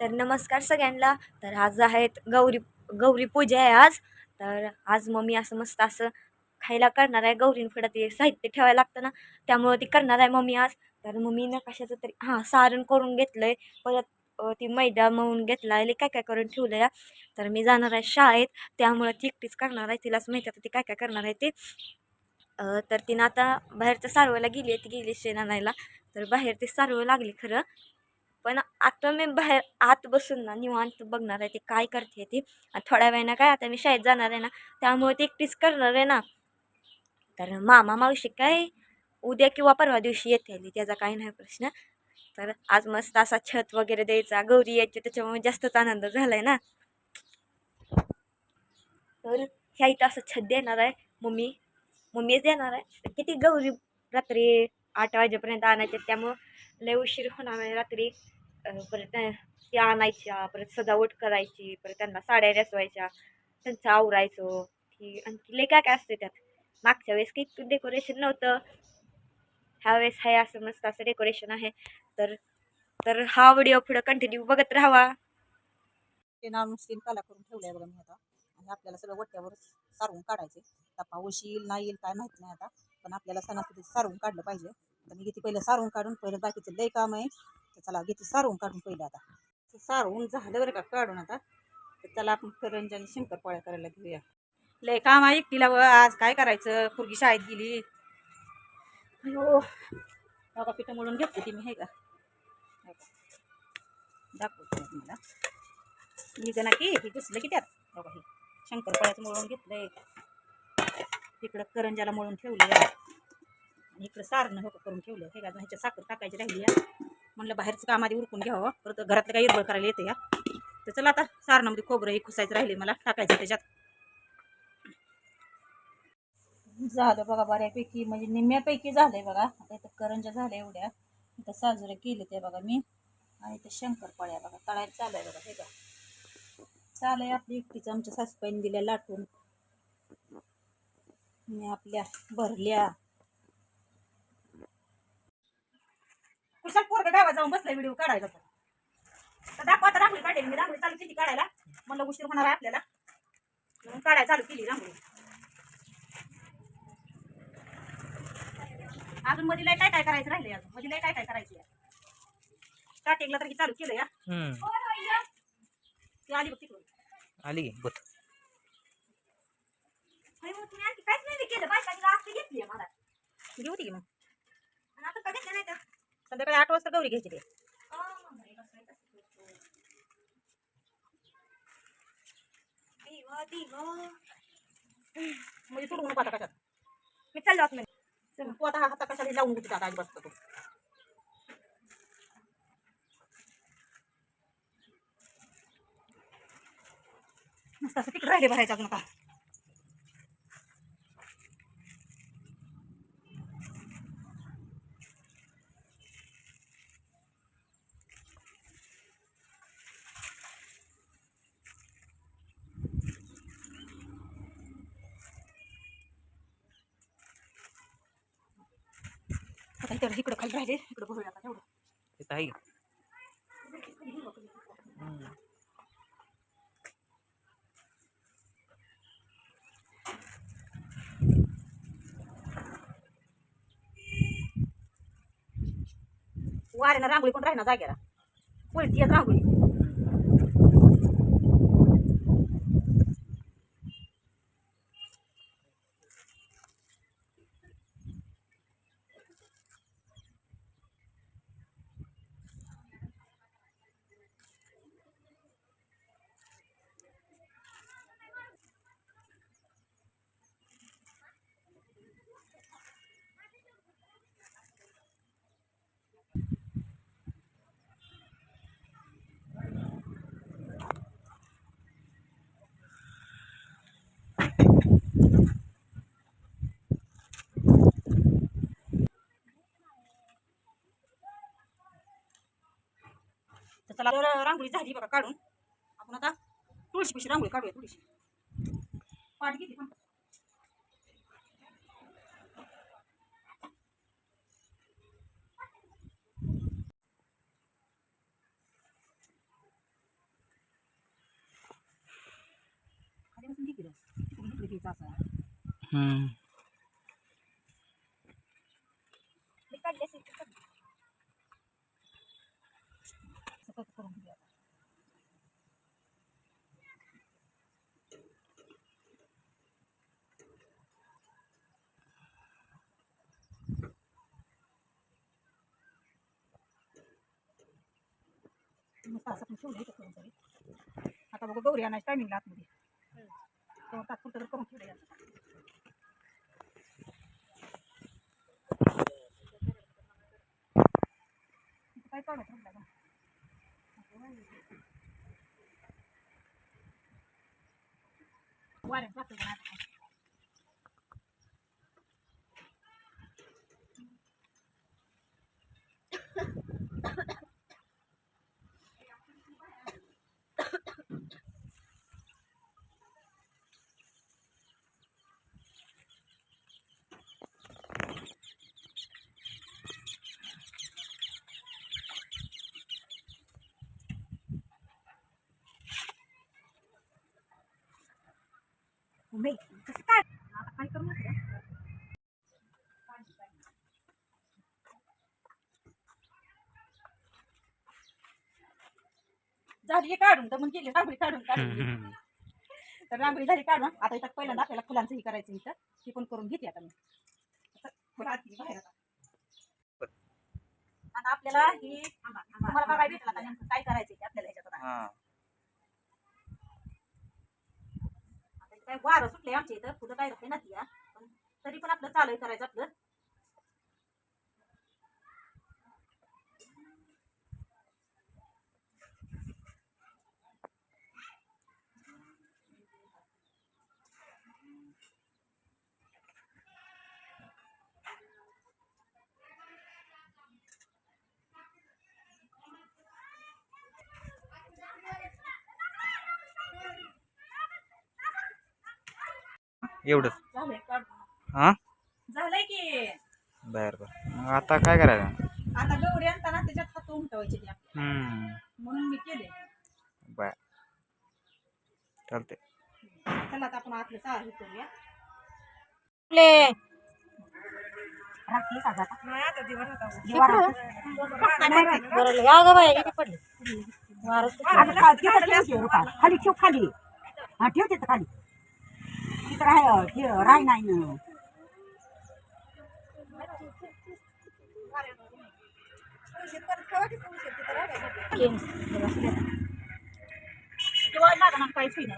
तर नमस्कार सगळ्यांना. तर आज आहेत गौरी गौरी पूजा आहे आज. तर आज मम्मी असं मस्त असं खायला करणार आहे. गौरींपुढं ते साहित्य ठेवायला लागतं ना त्यामुळं ती करणार आहे मम्मी आज. तर मग मी नकाशाचं तरी हां सारण करून घेतलं आहे परत ती मैदा मळून घेतला आहे काय काय करून ठेवलं आहे तर मी जाणार आहे शाळेत. त्यामुळं ती एकटीच करणार आहे. तिलाच माहिती आता ती काय काय करणार आहे ते. तर तिनं आता बाहेरच्या सारवायला गेली आहे. ती गेली शेण आणायला तर बाहेर ते सारवं लागली खरं. पण आता मी बाहेर आत बसून ना निवांत बघणार आहे ते काय करते ती. थोड्या वेळानं काय आता मी शाळेत जाणार आहे ना त्यामुळे ती एकटीच करणार आहे ना. तर मामा मावशी काय उद्या किंवा परवा दिवशी येते त्याचा काही नाही प्रश्न. तर आज मस्त असा छत वगैरे द्यायचा गौरी यायची त्याच्यामुळे जास्तच आनंद झाला आहे ना. तर ह्या इथं असं छत देणार आहे मम्मी. मम्मीच देणार आहे. किती गौरी रात्री आठ वाजेपर्यंत आणायचे त्यामुळं लय उशीर होणार रात्री. परत त्या- आणायच्या परत सजावट करायची परत त्यांना साड्या नेसवायच्या त्यांचं आवरायचं. की आणखी लय काय काय असते त्यात. मागच्या वेळेस काही डेकोरेशन नव्हतं. ह्या वेळेस आहे असं मस्त असं डेकोरेशन आहे. तर तर हा व्हिडिओ पुढं कंटिन्यू बघत राहावा. ते नाव नुसती कला करून ठेवलंय बघा मी आता. आणि आपल्याला सगळं वट्ट्यावर सारवून काढायचे तपा उशील नाही येईल काय माहीत नाही आता. पण आपल्याला सणासुदीत सारवून काढलं पाहिजे. तर मी घेते पहिलं सारवून काढून पहिलं बाकीचं लय काम आहे. तर चला घेते सारवून काढून पहिलं आता. सारवून झालं बरं का काढून आता. तर चला आपण करंज आणि शंकरपाळ्या करायला घेऊया. लय काम आहे एकटीला व आज काय करायचं? पोरगी शाळेत गेली. अयो बघा पिठं म्हणून घेतली ती मी हे का? हे का. दाखवते मी तुम्हाला ना की हे घुसलं की त्यात. बघा हे शंकरपाळ्याचं मळून घेतलंय. तिकडं करंजाला मळून ठेवलं आणि इकडं सारणं हो करून ठेवलं. हे का ह्याच्या साखर टाकायची राहिली या म्हणलं बाहेरचं काम आधी उरकून घ्यावं. परत घरातलं काही इरबळ करायला येते या. तर चला आता सारणामध्ये खोबरं हे खुसायचं राहिले मला. टाकायचं त्याच्यात. झालं बघा बऱ्यापैकी. म्हणजे निम्म्यापैकी झालंय बघा. आता इथं करंजा झाल्या एवढ्या. इथं साजरे केले ते बघा मी. आणि इथं शंकरपाळ्या बघा. तळायला चालू आहे बघा. हे का चालू आहे आपली एकटीच आमच्या सासूबाईने दिल्या लाटून. आणि आपल्या भरल्या. कुशाल पोरग गावात जाऊन बसलाय व्हिडिओ काढायचा तर. तर दाखवा आता रांगोळी काढेल मी रांगोळी चालू केली काढायला. म्हणलं उशीर होणार आहे आपल्याला. म्हणून काढायला चालू केली रांगोळी. अजून मधीला काय काय करायचं राहिले अजून? मधीला काय काय करायचं या? स्टार्टिंगला तर हे चालू केलं या. हम्म. ती आली बघ तिकडून. आली की मग तुम्ही आणखी काहीच नाही केलं. बायकांनी रात्री घेतली मला. घेऊ की मग. आणि आता का घेतलं नाही तर संध्याकाळी आठ वाजता गौरी घ्यायची ते म्हणजे सोडू नको आता कशात. मी चाललो आत मध्ये तू आता हा हाता कशाला लावून घेते आता अजिबात तू मस्त असं तिकडे राहिले भरायचं अजून आता आता इकडे खाली राहिले. इकडं भरूया आता तेवढं तिथं आहे. हम्म. वाऱ्यानं रांगोळी पण राहिना जाग्याला उलटी येत रांगोळी. तर चला तर रांगोळी झाली बघा काढून. आपण आता तुळशी पिशी रांगोळी काढूया तुळशी. पाठ किती पण हम्म. कट करून घे आता. मस्त असं पण ठेवलं इथं करून तरी आता बघू गौरी आणायची टायमिंगला आतमध्ये तेव्हा तात्पुरतं करून ठेवलं काय काढत राहिला का वाऱ्यात जातं का नाही? नाही कसं काय? आता काय करू नका झाली काढून तर मग गेली रांगोळी काढून काढून. तर रांगोळी झाली काढून आता इथं पहिल्यांदा आपल्याला फुलांचं हे करायचं इथं. हे पण करून घेते आता मी. आता फुलं आतली बाहेर आता. आता आपल्याला हे तुम्हाला बघायला भेटेल आता नेमकं काय करायचं ते आपल्याला ह्याच्यात आता. हा. आता काय वारं सुटलंय आमच्या इथं कुठं काय राहते ना ती हा. तरी पण आपलं चालू आहे करायचं आपलं एवढंच. हा? झालंय की. बर बर. मग आता काय करायचं? आता गौरी आणताना त्याच्यात हात उमटवायचे ते आपले. हम्म. म्हणून मी केले. बर. चालते चला आता आपण आपलं चाल हे करूया. गं आता? दिवार खाली ठेव खाली. हा ठेव तिथं खाली. तिथं राह ठेव राय नाही ना दिवाळ काहीच होईना.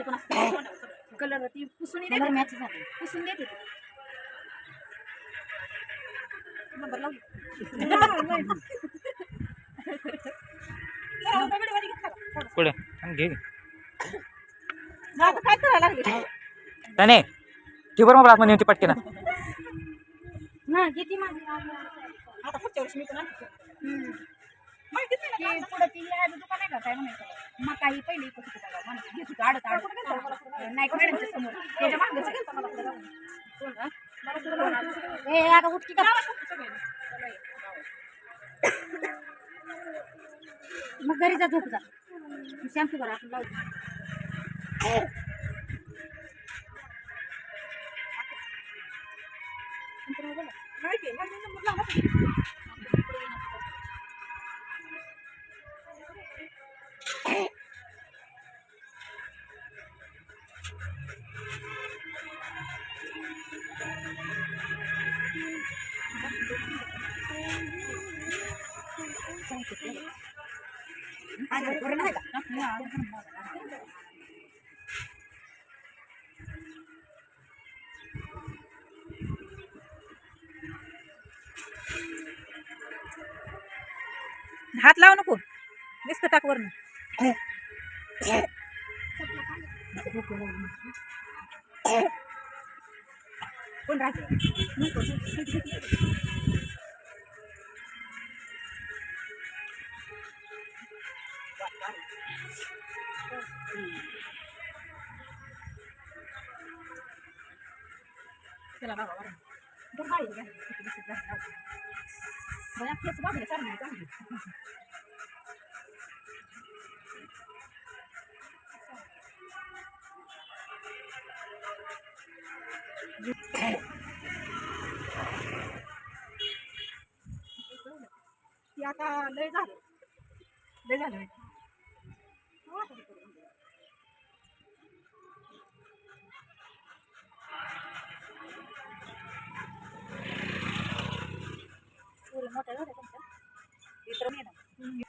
पण असतं. कलर ती पुसून येते मॅच झाली पुसून देते नंबर घे. मग काय करायला लागले? त्याने ती बरोबर आतमध्ये येते पटके ना ना किती माझी. आता पुढच्या वर्षी मी पण आणते. माहितीच नाही ना ते पुढं ती लिहायचं दुकान आहे. का काय म्हणायचं मग काही पहिले इकडे होतं बघा म्हणत घेत होतं आडत आडत नाईक मॅडमच्या समोर. त्याच्या मागचं गेलता मला? पुढे जाऊन. ए आता उठकी का मग घरी जा झोप जा. शॅम्पू करा आपण लावू. नाही हात लावू नको. नुसतं टाक वरनं. कोण राहते? चला बाबा बरं बाई, बाई, किती दिसत जास्त. बया, केस बाजूला चालली, चालली. ती आता लय मोठ्या झाल्या तुमच्या इतर मी नाही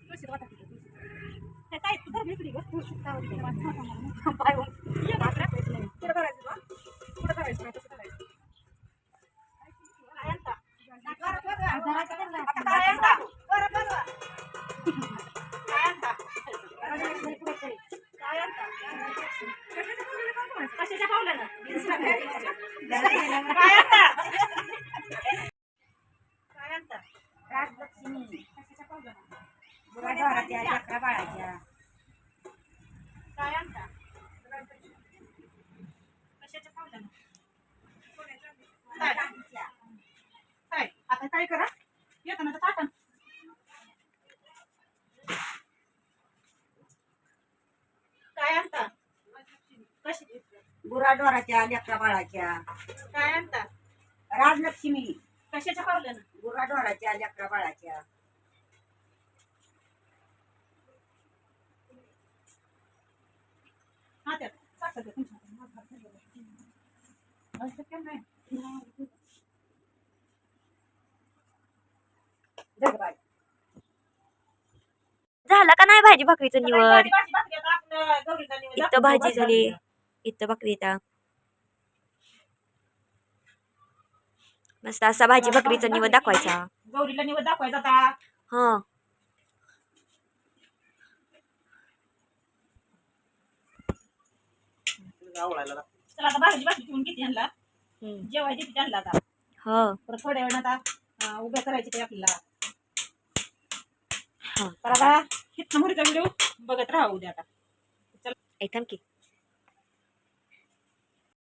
तुळशी काय तुळशी काय होती करायचं करायचं कसं करायचं राजलक्ष्मी कशाच्या पावलानं? गुराढोराच्या लेकरा बाळाच्या काय आणता? कशाच्या पावलानं? काय? काय? आता काय करा येताना तर ताटण काय आणता कशी गुराढोराच्या लेकरा बाळाच्या काय आणता राजलक्ष्मी कशाच्या पावलानं गुराढोराच्या लेकरा बाळाच्या हा त्यात साखर द्या तुमच्या हाताने. माझा हात धरलेला आहे. असं केलं नाही. जग बाई झाला का नाही भाजी भाकरीचं निवड भाजी- भाजी आता आपलं गौरीला निवड इथं. भाजी झाली इथं भाकरी येता मस्त असा भाजी भाकरीचा निवड दाखवायचा. गौरीला निवड दाखवायचा आता. हा. चला आता भाजी भाजी ठेवून किती आणला हम्म. जेवाय देते त्यांना आता. हो. परत थोड्या वेळ आता उभ्या करायचे ते आपल्याला. हा. तर आता हिथनं मुरीचा व्हिडिओ बघत राहा उद्या आता. ऐक थांब की.